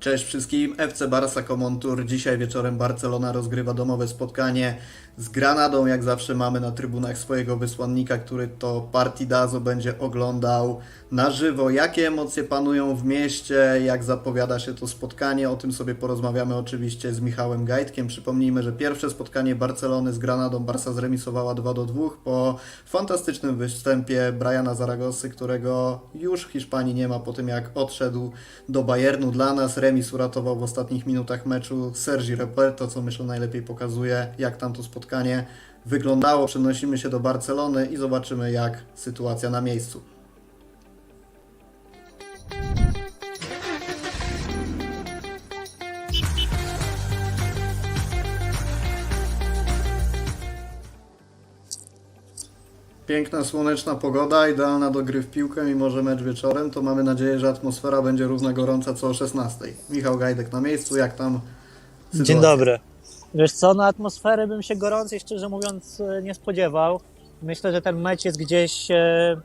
Cześć wszystkim, FC Barca Comontur. Dzisiaj wieczorem Barcelona rozgrywa domowe spotkanie z Granadą. Jak zawsze mamy na trybunach swojego wysłannika, który to Partidazo będzie oglądał na żywo. Jakie emocje panują w mieście, jak zapowiada się to spotkanie, o tym sobie porozmawiamy oczywiście z Michałem Gajtkiem. Przypomnijmy, że pierwsze spotkanie Barcelony z Granadą Barca zremisowała 2 do 2 po fantastycznym występie Briana Zaragosy, którego już w Hiszpanii nie ma po tym jak odszedł do Bayernu. Dla nas remis uratował w ostatnich minutach meczu Sergi Roberto, co myślę najlepiej pokazuje jak tam to spotkanie wyglądało. Przenosimy się do Barcelony i zobaczymy jak sytuacja na miejscu. Piękna, słoneczna pogoda, idealna do gry w piłkę, mimo że mecz wieczorem, to mamy nadzieję, że atmosfera będzie równa gorąca co o 16. Michał Gajdek na miejscu, jak tam sytuacja? Dzień dobry. Wiesz co, na atmosferę bym się gorącej, szczerze mówiąc, e, nie spodziewał. Myślę, że ten mecz jest gdzieś e,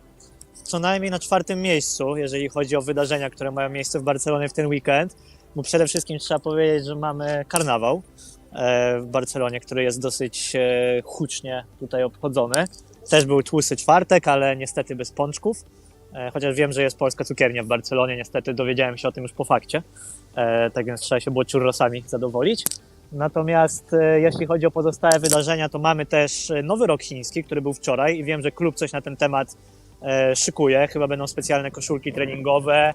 co najmniej na czwartym miejscu, jeżeli chodzi o wydarzenia, które mają miejsce w Barcelonie w ten weekend. Bo przede wszystkim trzeba powiedzieć, że mamy karnawał e, w Barcelonie, który jest dosyć hucznie tutaj obchodzony. Też był tłusty czwartek, ale niestety bez pączków. E, Chociaż wiem, że jest polska cukiernia w Barcelonie, niestety dowiedziałem się o tym już po fakcie. E, Tak więc trzeba się było churrosami zadowolić. Natomiast e, jeśli chodzi o pozostałe wydarzenia, to mamy też nowy rok chiński, który był wczoraj i wiem, że klub coś na ten temat szykuje. Chyba będą specjalne koszulki treningowe.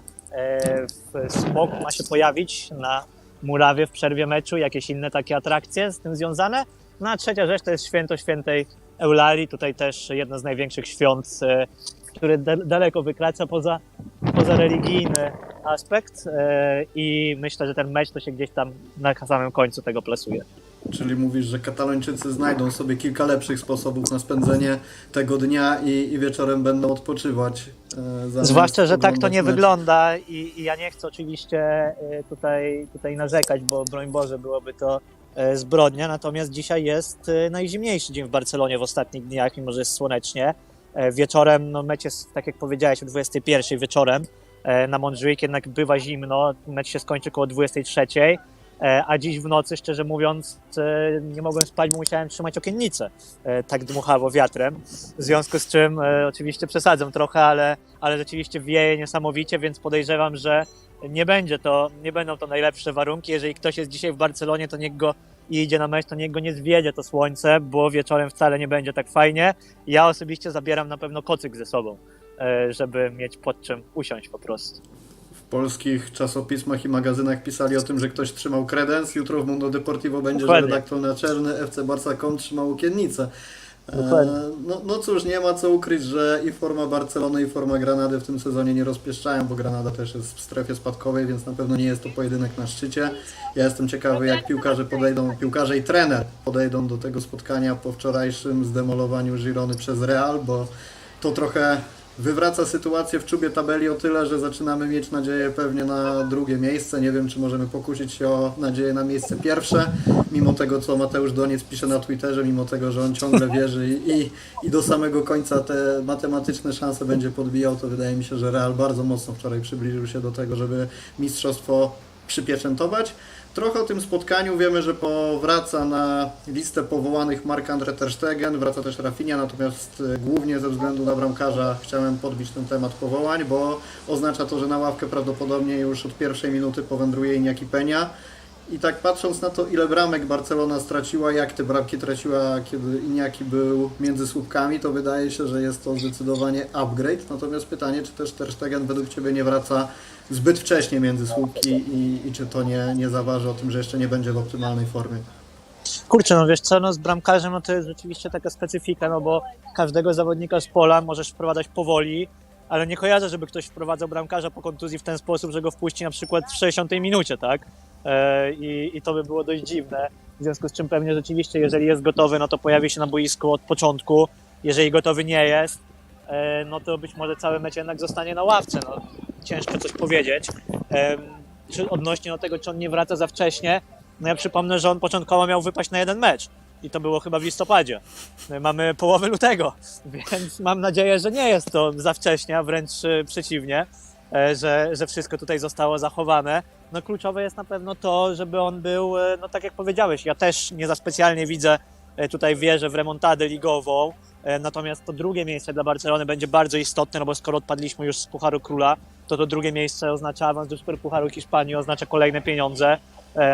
Smok ma się pojawić na murawie w przerwie meczu, jakieś inne takie atrakcje z tym związane. No a trzecia rzecz to jest święto świętej Eularii. Tutaj też jedno z największych świąt, e, który da- daleko wykracza poza, poza religijny aspekt e, i myślę, że ten mecz to się gdzieś tam na samym końcu tego plasuje. Czyli mówisz, że Katalończycy znajdą sobie kilka lepszych sposobów na spędzenie tego dnia i, i wieczorem będą odpoczywać. e, Zwłaszcza, że tak to nie mecz. wygląda i, i ja nie chcę oczywiście tutaj, tutaj narzekać, bo broń Boże byłoby to zbrodnia, natomiast dzisiaj jest e, najzimniejszy dzień w Barcelonie w ostatnich dniach, mimo że jest słonecznie. E, Wieczorem, no mecz jest, tak jak powiedziałeś, o 21 wieczorem e, na Montjuic, jednak bywa zimno, mecz się skończy około 23, e, a dziś w nocy, szczerze mówiąc, e, nie mogłem spać, bo musiałem trzymać okiennicę, e, tak dmuchało wiatrem, w związku z czym e, oczywiście przesadzam trochę, ale, ale rzeczywiście wieje niesamowicie, więc podejrzewam, że nie będzie to, nie będą to najlepsze warunki. Jeżeli ktoś jest dzisiaj w Barcelonie, to niech go i idzie na mecz, to niech go nie zwiedzie to słońce, bo wieczorem wcale nie będzie tak fajnie. Ja osobiście zabieram na pewno kocyk ze sobą, e, żeby mieć pod czym usiąść po prostu. W polskich czasopismach i magazynach pisali o tym, że ktoś trzymał kredens. Jutro w Mundo Deportivo będzie, że redaktor naczelny FC Barca.com trzymał okiennicę. E. No, no cóż, nie ma co ukryć, że i forma Barcelony, i forma Granady w tym sezonie nie rozpieszczają, bo Granada też jest w strefie spadkowej, więc na pewno nie jest to pojedynek na szczycie. Ja jestem ciekawy, jak piłkarze podejdą, piłkarze i trener podejdą do tego spotkania po wczorajszym zdemolowaniu Girony przez Real, bo to trochę wywraca sytuację w czubie tabeli o tyle, że zaczynamy mieć nadzieję pewnie na drugie miejsce. Nie wiem, czy możemy pokusić się o nadzieję na miejsce pierwsze, mimo tego, co Mateusz Doniec pisze na Twitterze, mimo tego, że on ciągle wierzy i, i, do samego końca te matematyczne szanse będzie podbijał, to wydaje mi się, że Real bardzo mocno wczoraj przybliżył się do tego, żeby mistrzostwo przypieczętować. Trochę o tym spotkaniu wiemy, że powraca na listę powołanych Marc-André Ter Stegen, wraca też Rafinha, natomiast e, głównie ze względu na bramkarza chciałem podbić ten temat powołań, bo oznacza to, że na ławkę prawdopodobnie już od pierwszej minuty powędruje Iñaki Peña. I tak patrząc na to, ile bramek Barcelona straciła, jak te bramki traciła, kiedy Iñaki był między słupkami, to wydaje się, że jest to zdecydowanie upgrade. Natomiast pytanie, czy też Ter Stegen według Ciebie nie wraca zbyt wcześnie między słupki i, i czy to nie, nie zaważy o tym, że jeszcze nie będzie w optymalnej formie? Kurczę, no wiesz co, no z bramkarzem no to jest rzeczywiście taka specyfika, no bo każdego zawodnika z pola możesz wprowadzać powoli, ale nie kojarzę, żeby ktoś wprowadzał bramkarza po kontuzji w ten sposób, że go wpuści na przykład w 60 minucie, tak? E, I, I to by było dość dziwne. W związku z czym pewnie rzeczywiście, jeżeli jest gotowy, no to pojawi się na boisku od początku. Jeżeli gotowy nie jest, e, no to być może cały mecz jednak zostanie na ławce. No, ciężko coś powiedzieć. Czy odnośnie do tego, czy on nie wraca za wcześnie, no ja przypomnę, że on początkowo miał wypaść na jeden mecz. I to było chyba w listopadzie. My mamy połowę lutego, więc mam nadzieję, że nie jest to za wcześnie, a wręcz e, przeciwnie. e, że, że wszystko tutaj zostało zachowane. No kluczowe jest na pewno to, żeby on był, e, no tak jak powiedziałeś, ja też nie za specjalnie widzę tutaj wierzę w remontadę ligową, natomiast to drugie miejsce dla Barcelony będzie bardzo istotne, no bo skoro odpadliśmy już z Pucharu Króla, to to drugie miejsce oznacza awans do Superpucharu Hiszpanii, oznacza kolejne pieniądze,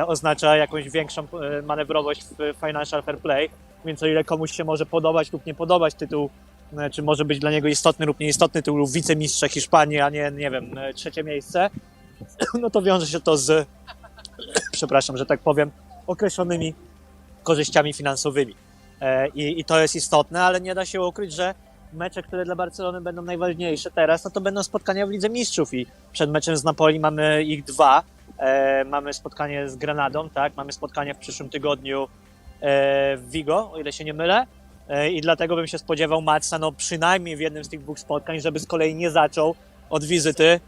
oznacza jakąś większą e, manewrowość w Financial Fair Play, więc o ile komuś się może podobać lub nie podobać tytuł, e, czy może być dla niego istotny lub nieistotny tytuł wicemistrza Hiszpanii, a nie, nie wiem, e, trzecie miejsce, no to wiąże się to z, przepraszam, że tak powiem, określonymi korzyściami finansowymi. E, I, I to jest istotne, ale nie da się ukryć, że mecze, które dla Barcelony będą najważniejsze teraz, no to będą spotkania w Lidze Mistrzów i przed meczem z Napoli mamy ich dwa. E, mamy spotkanie z Granadą, tak? Mamy spotkanie w przyszłym tygodniu e, w Vigo, o ile się nie mylę. E, I dlatego bym się spodziewał Matsa, no przynajmniej w jednym z tych dwóch spotkań, żeby z kolei nie zaczął od wizyty e,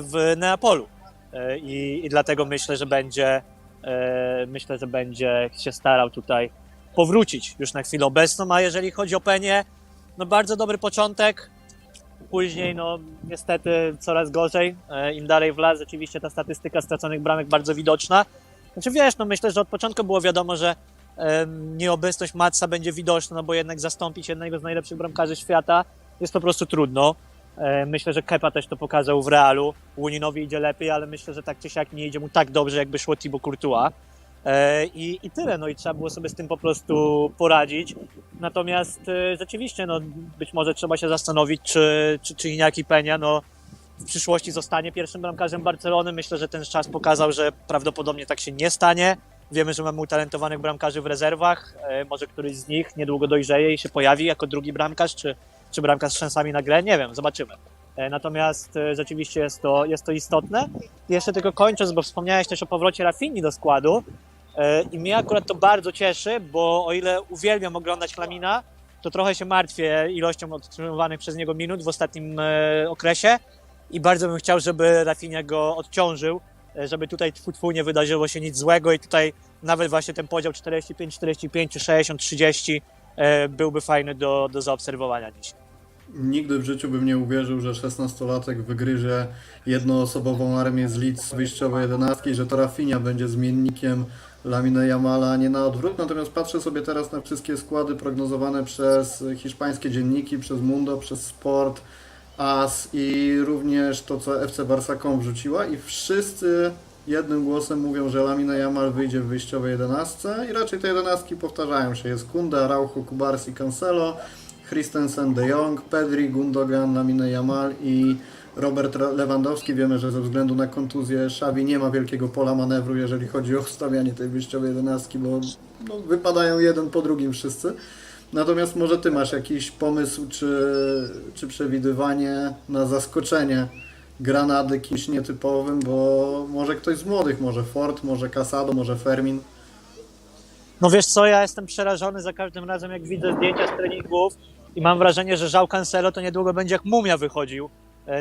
w Neapolu. E, I, I dlatego myślę, że będzie e, myślę, że będzie się starał tutaj powrócić już na chwilę obecną, a jeżeli chodzi o Penię, no bardzo dobry początek, później no niestety coraz gorzej, E, im dalej w las, rzeczywiście ta statystyka straconych bramek bardzo widoczna. Znaczy wiesz, no myślę, że od początku było wiadomo, że nieobecność Matsa będzie widoczna, no bo jednak zastąpić jednego z najlepszych bramkarzy świata jest po prostu trudno. E, Myślę, że Kepa też to pokazał w Realu. Łuninowi idzie lepiej, ale myślę, że tak czy siak nie idzie mu tak dobrze, jakby szło Thibaut Courtois. E, I, I tyle, no i trzeba było sobie z tym po prostu poradzić. Natomiast e, rzeczywiście, no być może trzeba się zastanowić, czy, czy, czy Iñaki Peña, no w przyszłości zostanie pierwszym bramkarzem Barcelony. Myślę, że ten czas pokazał, że prawdopodobnie tak się nie stanie. Wiemy, że mamy utalentowanych bramkarzy w rezerwach. E, Może któryś z nich niedługo dojrzeje i się pojawi jako drugi bramkarz, czy, czy bramkarz z szansami na grę. Nie wiem, zobaczymy. Natomiast rzeczywiście jest to, jest to istotne. Jeszcze tylko kończąc, bo wspomniałeś też o powrocie Rafini do składu. E, I mnie akurat to bardzo cieszy, bo o ile uwielbiam oglądać Lamina, to trochę się martwię ilością otrzymywanych przez niego minut w ostatnim e, okresie i bardzo bym chciał, żeby Rafinha go odciążył, e, żeby tutaj tfu, tfu nie wydarzyło się nic złego i tutaj nawet właśnie ten podział 45-45 czy 60-30 e, byłby fajny do, do zaobserwowania dziś. Nigdy w życiu bym nie uwierzył, że 16-latek wygryzie jednoosobową armię z Leeds wyjściowej jedenastki, że to Rafinha będzie zmiennikiem Lamine Yamala, a nie na odwrót. Natomiast patrzę sobie teraz na wszystkie składy prognozowane przez hiszpańskie dzienniki, przez Mundo, przez Sport, AS i również to, co FC Barca.com wrzuciła i wszyscy jednym głosem mówią, że Lamine Yamal wyjdzie w wyjściowej jedenastce i raczej te jedenastki powtarzają się. Jest Kunde, Araujo, Kubarsi, Cancelo, Christensen, De Jong, Pedri, Gundogan, Lamine Yamal i Robert Lewandowski. Wiemy, że ze względu na kontuzję Xavi nie ma wielkiego pola manewru, jeżeli chodzi o ustawianie tej wyjściowej jedenastki, bo no, wypadają jeden po drugim wszyscy. Natomiast może Ty masz jakiś pomysł czy, czy przewidywanie na zaskoczenie Granady kimś nietypowym, bo może ktoś z młodych, może Ford, może Casado, może Fermin. No wiesz co, ja jestem przerażony za każdym razem, jak widzę zdjęcia z treningów i mam wrażenie, że Żał Cancelo to niedługo będzie jak mumia wychodził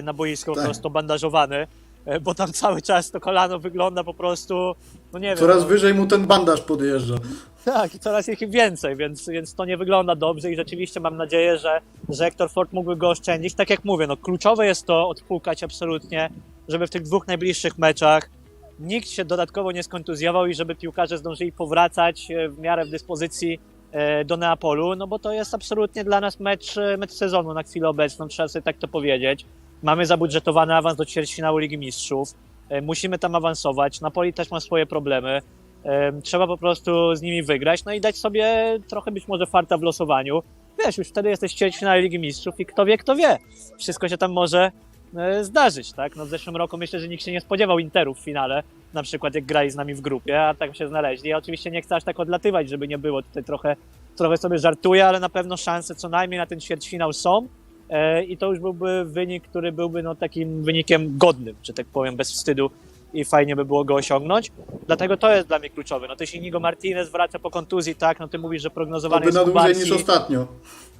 na boisko, po Tak. prostu bandażowany, e, bo tam cały czas to kolano wygląda po prostu, no nie wiem. Coraz no, wyżej mu ten bandaż podjeżdża. Tak, i coraz ich więcej, więc, więc to nie wygląda dobrze i rzeczywiście mam nadzieję, że, że Hector Ford mógłby go oszczędzić. Tak jak mówię, no kluczowe jest to odpukać absolutnie, żeby w tych dwóch najbliższych meczach nikt się dodatkowo nie skontuzjował i żeby piłkarze zdążyli powracać e, w miarę w dyspozycji e, do Neapolu, no bo to jest absolutnie dla nas mecz, e, mecz sezonu na chwilę obecną, trzeba sobie tak to powiedzieć. Mamy zabudżetowany awans do ćwierćfinału Ligi Mistrzów, e, musimy tam awansować, Napoli też ma swoje problemy, Em, Trzeba po prostu z nimi wygrać, no i dać sobie trochę być może farta w losowaniu. Wiesz, już wtedy jesteś ćwierćfinale Ligi Mistrzów i kto wie, kto wie. Wszystko się tam może e, zdarzyć, tak? No w zeszłym roku myślę, że nikt się nie spodziewał Interu w finale, na przykład jak grali z nami w grupie, a tak się znaleźli. Ja oczywiście nie chcę aż tak odlatywać, żeby nie było tutaj trochę, trochę sobie żartuję, ale na pewno szanse co najmniej na ten ćwierćfinał są. E, I to już byłby wynik, który byłby no, takim wynikiem godnym, że tak powiem, bez wstydu i fajnie by było go osiągnąć. Dlatego to jest dla mnie kluczowe. No też Inigo Martinez wraca po kontuzji, tak, no ty mówisz, że prognozowany Oby jest na dłużej Kubarsi. niż ostatnio.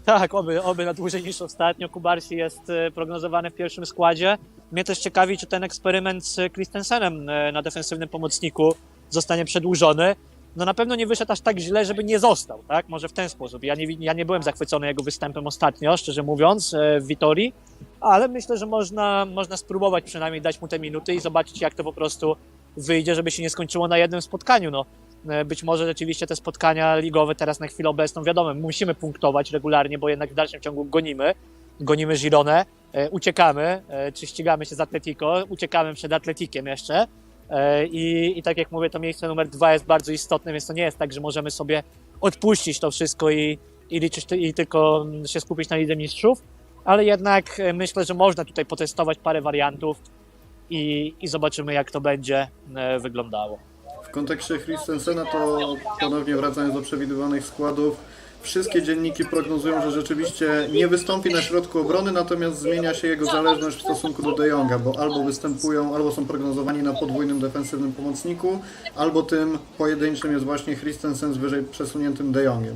Tak, oby, oby na dłużej niż ostatnio. Kubarsi jest e, prognozowany w pierwszym składzie. Mnie też ciekawi, czy ten eksperyment z Christensenem e, na defensywnym pomocniku zostanie przedłużony. No na pewno nie wyszedł aż tak źle, żeby nie został, tak? Może w ten sposób. Ja nie, ja nie byłem zachwycony jego występem ostatnio, szczerze mówiąc, e, w Witorii, ale myślę, że można, można spróbować przynajmniej dać mu te minuty i zobaczyć, jak to po prostu wyjdzie, żeby się nie skończyło na jednym spotkaniu. No, e, być może rzeczywiście te spotkania ligowe teraz na chwilę obecną, wiadomo, musimy punktować regularnie, bo jednak w dalszym ciągu gonimy, gonimy Gironę, e, uciekamy, czy ścigamy się z Atletico, uciekamy przed Atletikiem jeszcze. E, I, I tak jak mówię, to miejsce numer dwa jest bardzo istotne, więc to nie jest tak, że możemy sobie odpuścić to wszystko i, i liczyć i tylko się skupić na Lidze Mistrzów, ale jednak e, myślę, że można tutaj potestować parę wariantów i, i zobaczymy, jak to będzie e, wyglądało. W kontekście Christensena to ponownie wracając do przewidywanych składów, wszystkie dzienniki prognozują, że rzeczywiście nie wystąpi na środku obrony, natomiast zmienia się jego zależność w stosunku do De Jonga, bo albo występują, albo są prognozowani na podwójnym defensywnym pomocniku, albo tym pojedynczym jest właśnie Christensen z wyżej przesuniętym De Jongiem.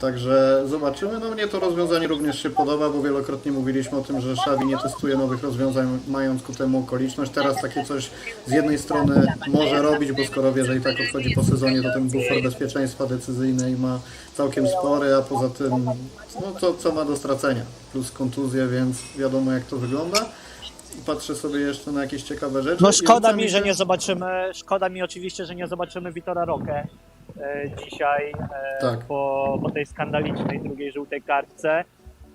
Także zobaczymy. No mnie to rozwiązanie również się podoba, bo wielokrotnie mówiliśmy o tym, że Xavi nie testuje nowych rozwiązań, mając ku temu okoliczność. Teraz takie coś z jednej strony może robić, bo skoro wie, że i tak odchodzi po sezonie, to ten bufor bezpieczeństwa decyzyjnej ma całkiem spory, a poza tym, no to co ma do stracenia? Plus kontuzje, więc wiadomo jak to wygląda. Patrzę sobie jeszcze na jakieś ciekawe rzeczy. No szkoda mi, że się- nie zobaczymy, szkoda mi oczywiście, że nie zobaczymy Witora Rokę e, dzisiaj e, Tak. po, po tej skandalicznej drugiej żółtej kartce.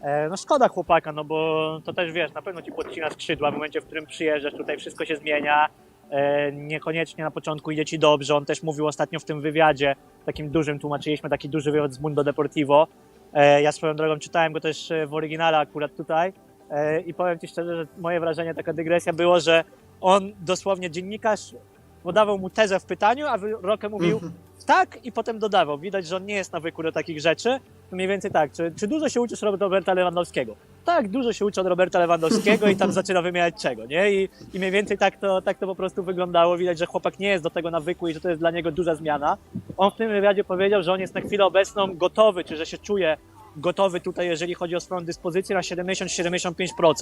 E, no szkoda chłopaka, no bo to też wiesz, na pewno ci podcina skrzydła w momencie, w którym przyjeżdżasz, tutaj wszystko się zmienia. E, niekoniecznie na początku idzie ci dobrze. On też mówił ostatnio w tym wywiadzie, takim dużym, tłumaczyliśmy taki duży wywiad z Mundo Deportivo. E, ja swoją drogą czytałem go też e, w oryginale akurat tutaj e, i powiem ci szczerze, że moje wrażenie, taka dygresja było, że on dosłownie dziennikarz podawał mu tezę w pytaniu, a Rokę mówił Mhm. Tak i potem dodawał. Widać, że on nie jest nawykły do takich rzeczy. To mniej więcej tak, czy, czy dużo się uczysz od Roberta Lewandowskiego? Tak, dużo się uczy od Roberta Lewandowskiego i tam zaczyna wymieniać czego, nie? I, i mniej więcej tak to, tak to po prostu wyglądało. Widać, że chłopak nie jest do tego nawykły i że to jest dla niego duża zmiana. On w tym wywiadzie powiedział, że on jest na chwilę obecną gotowy, czy że się czuje gotowy tutaj, jeżeli chodzi o swoją dyspozycję na 70-75%.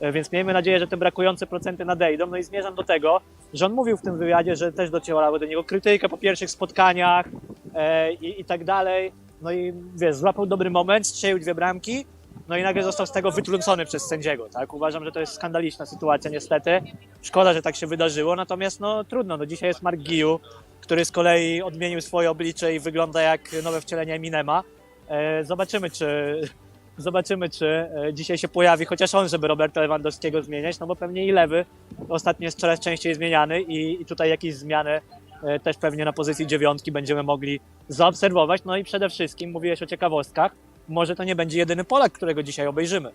E, Więc miejmy nadzieję, że te brakujące procenty nadejdą. No i zmierzam do tego, że on mówił w tym wywiadzie, że też docierały do niego krytyka po pierwszych spotkaniach e, i, i tak dalej. No i wiesz, złapał dobry moment, strzelił dwie bramki, no i nagle został z tego wytrącony przez sędziego, tak? Uważam, że to jest skandaliczna sytuacja niestety. Szkoda, że tak się wydarzyło, natomiast no trudno, no dzisiaj jest Mark Giu, który z kolei odmienił swoje oblicze i wygląda jak nowe wcielenie Eminema. E, zobaczymy, czy zobaczymy, czy e, dzisiaj się pojawi, chociaż on, żeby Roberta Lewandowskiego zmieniać, no bo pewnie i lewy ostatnio jest coraz częściej zmieniany i, i tutaj jakieś zmiany e, też pewnie na pozycji dziewiątki będziemy mogli zaobserwować. No i przede wszystkim mówiłeś o ciekawostkach. Może to nie będzie jedyny Polak, którego dzisiaj obejrzymy.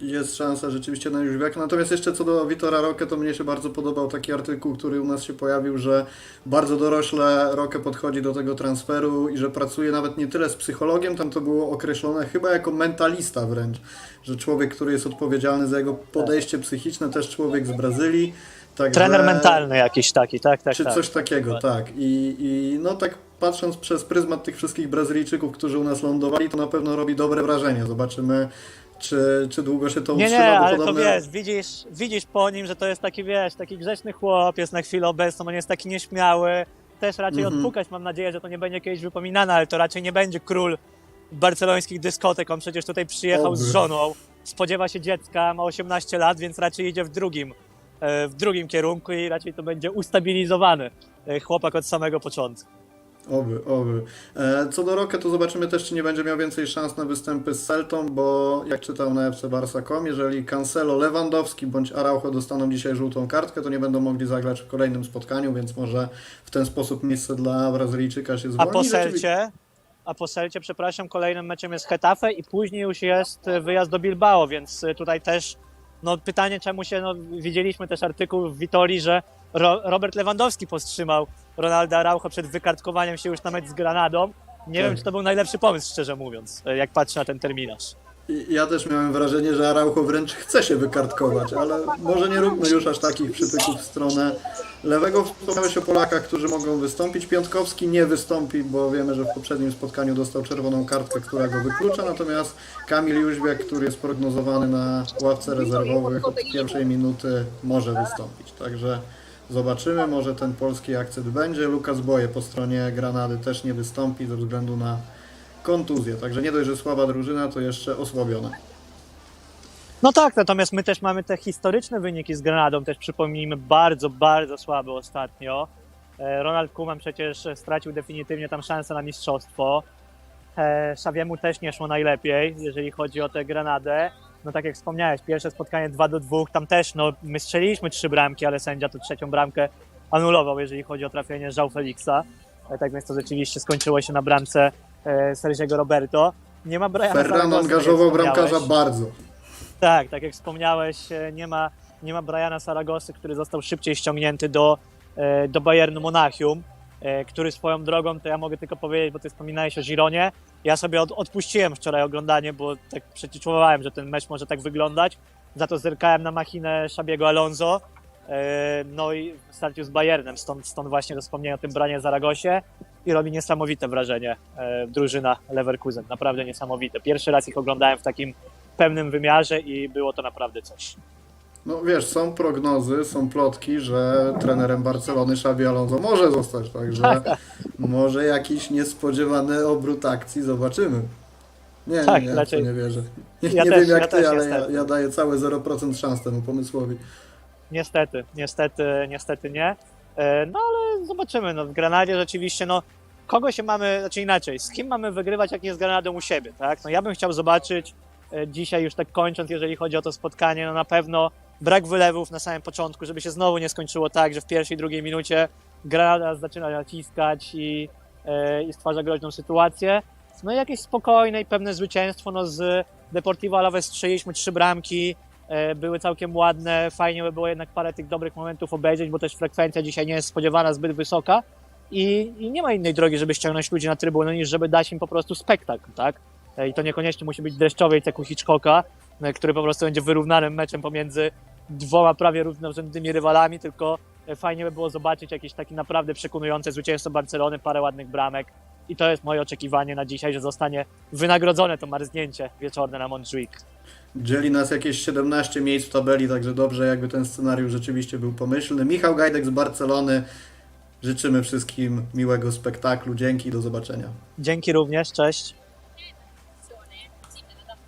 Jest szansa rzeczywiście na Jóźwiaka. Natomiast jeszcze co do Witora Roque, to mnie się bardzo podobał taki artykuł, który u nas się pojawił, że bardzo dorośle Roque podchodzi do tego transferu i że pracuje nawet nie tyle z psychologiem, tam to było określone chyba jako mentalista wręcz, że człowiek, który jest odpowiedzialny za jego podejście psychiczne, też człowiek z Brazylii. Także... Trener mentalny jakiś taki, tak, tak, Czy tak. coś takiego, tak. I, I no tak patrząc przez pryzmat tych wszystkich Brazylijczyków, którzy u nas lądowali, to na pewno robi dobre wrażenie. Zobaczymy, czy, czy długo się to Nie, utrzyma. nie, ale to podobne- wiesz, widzisz, widzisz po nim, że to jest taki, wiesz, taki grzeczny chłopiec na chwilę obecną, on jest taki nieśmiały, też raczej Mhm. odpukać, mam nadzieję, że to nie będzie kiedyś wypominane, ale to raczej nie będzie król barcelońskich dyskotek, on przecież tutaj przyjechał z żoną, spodziewa się dziecka, ma 18 lat, więc raczej idzie w drugim, e, w drugim kierunku i raczej to będzie ustabilizowany e, chłopak od samego początku. Oby, oby. E, Co do Roque, to zobaczymy też, czy nie będzie miał więcej szans na występy z Celtą, bo jak czytał na FC Barca.com, jeżeli Cancelo, Lewandowski bądź Araujo dostaną dzisiaj żółtą kartkę, to nie będą mogli zagrać w kolejnym spotkaniu, więc może w ten sposób miejsce dla Brazylijczyka się A zwolni. po Rzeczywiście- Selcie, a po Selcie, przepraszam, kolejnym meczem jest Hetafe i później już jest wyjazd do Bilbao, więc tutaj też no, pytanie, czemu się, no, widzieliśmy też artykuł w Witorii, że Ro, Robert Lewandowski powstrzymał Ronaldo Araujo przed wykartkowaniem się już na mecz z Granadą. Nie Tak. wiem, czy to był najlepszy pomysł, szczerze mówiąc, e, jak patrzę na ten terminarz. Ja też miałem wrażenie, że Araujo wręcz chce się wykartkować, ale może nie róbmy już aż takich przytyków w stronę lewego. Wspomniałeś o Polakach, którzy mogą wystąpić. Piątkowski nie wystąpi, bo wiemy, że w poprzednim spotkaniu dostał czerwoną kartkę, która go wyklucza, natomiast Kamil Jóźwiak, który jest prognozowany na ławce rezerwowych od pierwszej minuty może wystąpić. Także Zobaczymy, może ten polski akcent będzie. Lukas Boje po stronie Granady też nie wystąpi ze względu na kontuzję. Także nie dość, że słaba drużyna, to jeszcze osłabiona. No tak, natomiast my też mamy te historyczne wyniki z Granadą, też przypomnijmy, bardzo, bardzo słabe ostatnio. E, Ronald Koeman przecież stracił definitywnie tam szansę na mistrzostwo. E, Szawiemu też nie szło najlepiej, jeżeli chodzi o tę Granadę. No tak jak wspomniałeś, pierwsze spotkanie 2 do 2, tam też no, my strzeliliśmy trzy bramki, ale sędzia tu trzecią bramkę anulował, jeżeli chodzi o trafienie Żał Felixa. E, Tak więc to rzeczywiście skończyło się na bramce e, Sergiego Roberto. Nie ma Briana Ferran angażował bramkarza bardzo. Tak, tak jak wspomniałeś, e, nie ma, nie ma Briana Saragosy, który został szybciej ściągnięty do, e, do Bayernu Monachium, który swoją drogą, to ja mogę tylko powiedzieć, bo ty wspominałeś o Gironie, ja sobie od, odpuściłem wczoraj oglądanie, bo tak przeczuwałem, że ten mecz może tak wyglądać, za to zerkałem na machinę Szabiego Alonso, e, no i w z Bayernem, stąd, stąd właśnie to wspomnienie o tym Branie Zaragosie i robi niesamowite wrażenie e, drużyna Leverkusen, naprawdę niesamowite. Pierwszy raz ich oglądałem w takim pełnym wymiarze i było to naprawdę coś. No wiesz, są prognozy, są plotki, że trenerem Barcelony Xabi Alonso może zostać, także może jakiś niespodziewany obrót akcji zobaczymy. Nie, Tak, nie, to nie wierzę. Nie, Ja nie też- wiem jak ja ty, też ale ja, ja daję całe 0% szans temu pomysłowi. Niestety, niestety, niestety nie. E, No ale zobaczymy. No, w Granadzie rzeczywiście, no kogo się mamy, znaczy inaczej, z kim mamy wygrywać, jak nie z Granadą u siebie, tak? No ja bym chciał zobaczyć e, dzisiaj już tak kończąc, jeżeli chodzi o to spotkanie, no na pewno brak wylewów na samym początku, żeby się znowu nie skończyło tak, że w pierwszej, drugiej minucie Granada zaczyna naciskać i, e, i stwarza groźną sytuację. No jakieś spokojne i pewne zwycięstwo, no z Deportivo Alaves strzeliśmy trzy bramki, e, były całkiem ładne, fajnie by było jednak parę tych dobrych momentów obejrzeć, bo też frekwencja dzisiaj nie jest spodziewana zbyt wysoka i, i nie ma innej drogi, żeby ściągnąć ludzi na trybunę, niż żeby dać im po prostu spektakl, tak? E, I to niekoniecznie musi być dreszczowiec jak u Hitchcocka, który po prostu będzie wyrównanym meczem pomiędzy dwoma prawie równorzędnymi rywalami, tylko e, fajnie by było zobaczyć jakieś takie naprawdę przekonujące zwycięstwo Barcelony, parę ładnych bramek i to jest moje oczekiwanie na dzisiaj, że zostanie wynagrodzone to marznięcie wieczorne na Montjuic. Dzieli nas jakieś 17 miejsc w tabeli, także dobrze jakby ten scenariusz rzeczywiście był pomyślny. Michał Gajdek z Barcelony. Życzymy wszystkim miłego spektaklu. Dzięki, do zobaczenia. Dzięki również, cześć.